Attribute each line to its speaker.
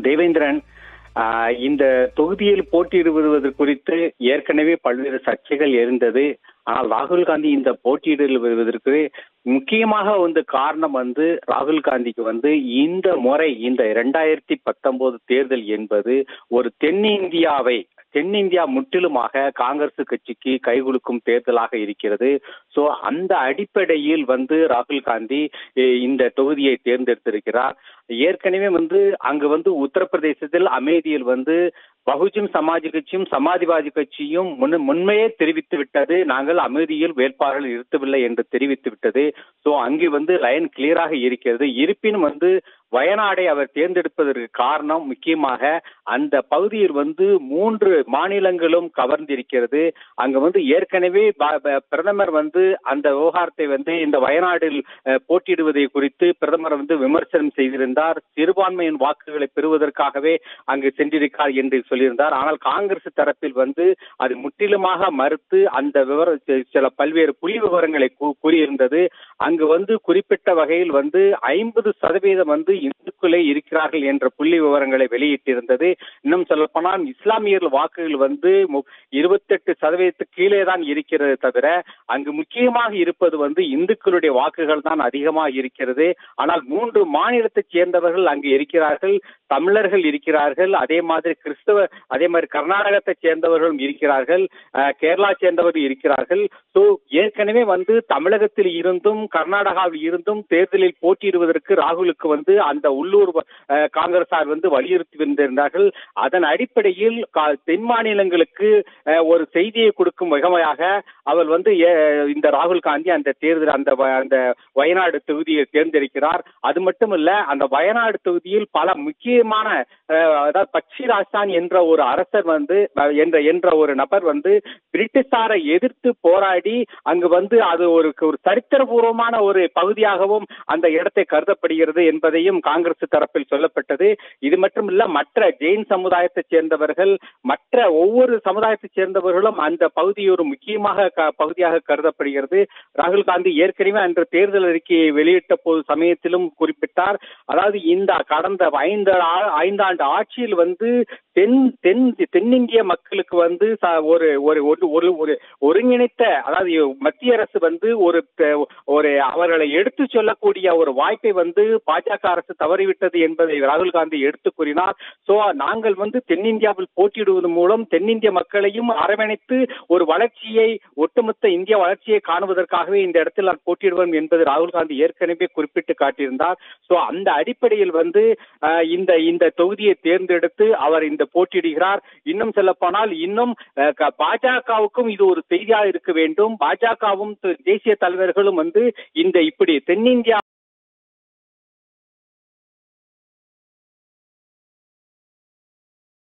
Speaker 1: தேவேந்திரன் இந்த தொகுதியில் போட்டியிடுவது குறித்து ஏற்கனவே பல்வேறு சர்ச்சைகள் இருந்தது ஆனால் ராகுல் காந்தி இந்த போட்டியிடல் வருவதற்கு முக்கியமாக வந்து காரணம் வந்து ராகுல் காந்திக்கு வந்து இந்த முறை இந்த இரண்டாயிரத்தி பத்தொன்பது தேர்தல் என்பது ஒரு தென்னிந்தியாவை தென்னிந்தியா முற்றிலுமாக காங்கிரஸ் கட்சிக்கு கைகொடுக்கும் தேர்தலாக இருக்கிறது. சோ அந்த அடிப்படையில் வந்து ராகுல் காந்தி இந்த தொகுதியை தேர்ந்தெடுத்திருக்கிறார். ஏற்கனவே வந்து அங்கு வந்து உத்தரப்பிரதேசத்தில் அமேதியில் வந்து பகுஜன் சமாஜ் கட்சியும் சமாஜ்வாதி கட்சியும் முன் முன்மையே தெரிவித்து விட்டது. நாங்கள் அமைதியில் வேட்பாளர்கள் நிறுத்தவில்லை என்று தெரிவித்து விட்டது. ஸோ அங்கே வந்து லைன் கிளியராக இருக்கிறது. இருப்பினும் வந்து வயநாடை அவர் தேர்ந்தெடுப்பதற்கு காரணம் முக்கியமாக அந்த பகுதியில் வந்து மூன்று மாநிலங்களும் கவர்ந்திருக்கிறது. அங்க வந்து ஏற்கனவே ப- ப- பிரதமர் வந்து அந்த விவகாரத்தை வந்து இந்த வயநாடில் அஹ், போட்டியிடுவதை குறித்து பிரதமர் வந்து விமர்சனம் செய்திருந்தார். சிறுபான்மையின் வாக்குகளை பெறுவதற்காகவே அங்கு சென்றிருக்கார் என்று சொல்லியிருந்தார். ஆனால் காங்கிரஸ் தரப்பில் வந்து அது முற்றிலுமாக மறுத்து அந்த விவர சில பல்வேறு புலி விவரங்களை கூ- கூறியிருந்தது. அங்கு வந்து குறிப்பிட்ட வகையில் வந்து ஐம்பது சதவீதம் வந்து இந்துக்களே இருக்கிறார்கள் என்ற புள்ளி விவரங்களை வெளியிட்டிருந்தது. இன்னும் சொல்லப்போனால் இஸ்லாமியர்கள் வாக்குகள் வந்து இருபத்தெட்டு சதவீதத்துக்கு கீழே தான் இருக்கிறது தவிர அங்கு முக்கியமாக இருப்பது வந்து இந்துக்களுடைய வாக்குகள் தான் அதிகமாக இருக்கிறது. ஆனால் மூன்று மாநிலத்தைச் சேர்ந்தவர்கள் அங்கு இருக்கிறார்கள் தமிழர்கள் இருக்கிறார்கள் அதே மாதிரி கிறிஸ்தவ அதே மாதிரி கர்நாடகத்தைச் சேர்ந்தவர்களும் இருக்கிறார்கள் கேரளா சேர்ந்தவர்கள் இருக்கிறார்கள். ஸோ ஏற்கனவே வந்து தமிழகத்தில் இருந்தும் கர்நாடகாவில் இருந்தும் தேர்தலில் போட்டியிடுவதற்கு ராகுலுக்கு வந்து அந்த உள்ளூர் காங்கிரசார் வந்து வலியுறுத்தி வந்திருந்தார்கள். அதன் அடிப்படையில் கா- தென் மாநிலங்களுக்கு ஒரு செய்தியை கொடுக்கும் வகமையாக அவர் வந்து இந்த ராகுல் காந்தி அந்த தேர்தல் அந்த வ- அந்த வயநாடு தொகுதியை தேர்ந்தெடுக்கிறார். அது மட்டுமல்ல அந்த வயநாடு தொகுதியில் பல முக்கியமான அதாவது பக்ஷி ராஜ்தான் என்ற ஒரு அரசர் வந்து என்ற என்ற ஒரு நபர் வந்து பிரிட்டிஷாரை எதிர்த்து போராடி அங்கு வந்து அது ஒரு ஒரு முக்கியமான ஒரு பகுதியாகவும் அந்த இடத்தை கருதப்படுகிறது என்பதையும் காங்கிரஸ் தரப்பில் சொல்லப்பட்டது. இது மட்டுமல்ல மற்ற ஜெயின் சமுதாயத்தைச் சேர்ந்தவர்கள் மற்ற ஒவ்வொரு சமுதாயத்தைச் சேர்ந்தவர்களும் அந்த பகுதி ஒரு முக்கியமாக பகுதியாக கருதப்படுகிறது. ராகுல் காந்தி ஏற்கனவே அன்று தேர்தல் அறிக்கையை வெளியிட்ட போது சமயத்திலும் குறிப்பிட்டார். அதாவது இந்த கடந்த ஐந்து ஐந்தாண்டு ஆட்சியில் வந்து தென் தென் தென்னிந்திய மக்களுக்கு வந்து ச- ஒரு ஒரு ஒரு- ஒரு ஒரு ஒருங்கிணைத்த அதாவது மத்திய அரசு வந்து ஒரு ஒரு அவர்களை எடுத்து சொல்லக்கூடிய ஒரு வாய்ப்பை வந்து பாஜக அரசு தவறிவிட்டது என்பதை ராகுல் காந்தி எடுத்து கூறினார். சோ நாங்கள் வந்து தென்னிந்தியாவில் போட்டியிடுவதன் மூலம் தென்னிந்திய மக்களையும் அரவணைத்து ஒரு வளர்ச்சியை ஒட்டுமொத்த இந்திய வளர்ச்சியை காணுவதற்காகவே இந்த இடத்தில் நான் போட்டியிடுவோம் என்பது ராகுல் காந்தி ஏற்கனவே குறிப்பிட்டு காட்டியிருந்தார். சோ அந்த அடிப்படையில் வந்து இந்த இந்த தொகுதியை தேர்ந்தெடுத்து அவர் இந்த போட்டியிடுகிறார் இன்னும் சொல்ல போனால் இன்னும் அஹ், க- பாஜகவுக்கும் இது ஒரு செய்தியாக இருக்க வேண்டும். பாஜகவும் தேசிய தலைவர்களும் வந்து இந்த இப்படி தென்னிந்தியா